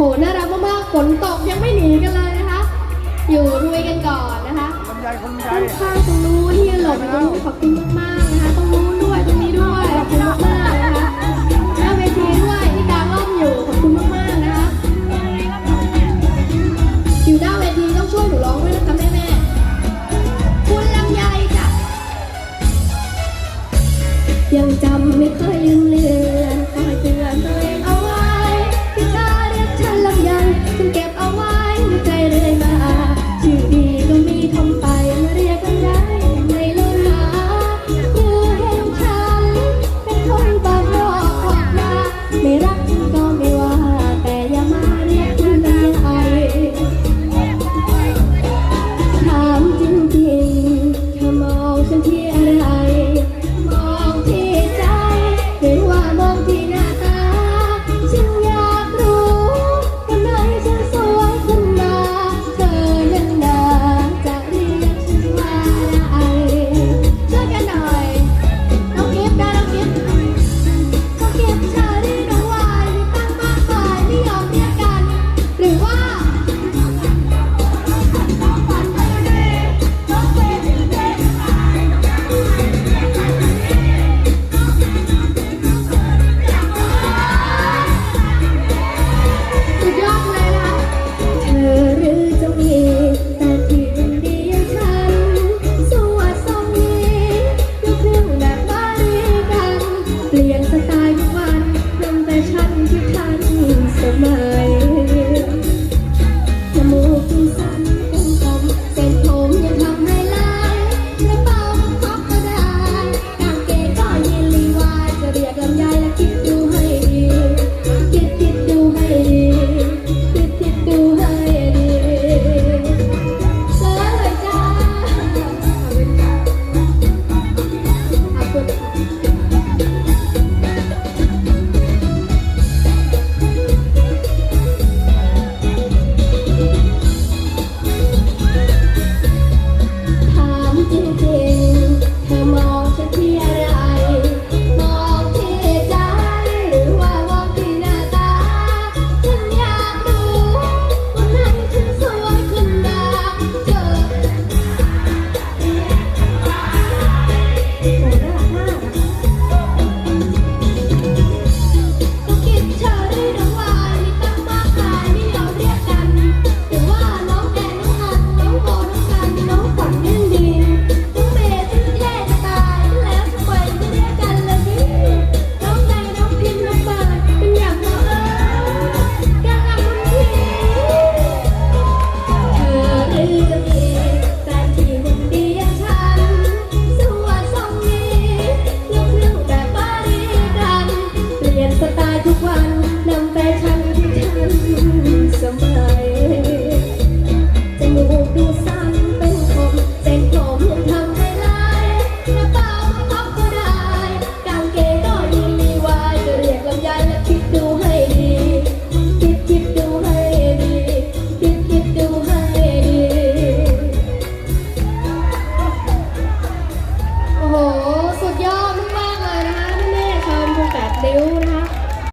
โหน่ารักมากๆฝนตกยังไม่หนีกันเลยนะคะ อยู่รวยกันก่อนนะคะลำไยคนใหญ่ข้างๆตรงนู้นที่หลบตรงนู้นะขอบคุณมาก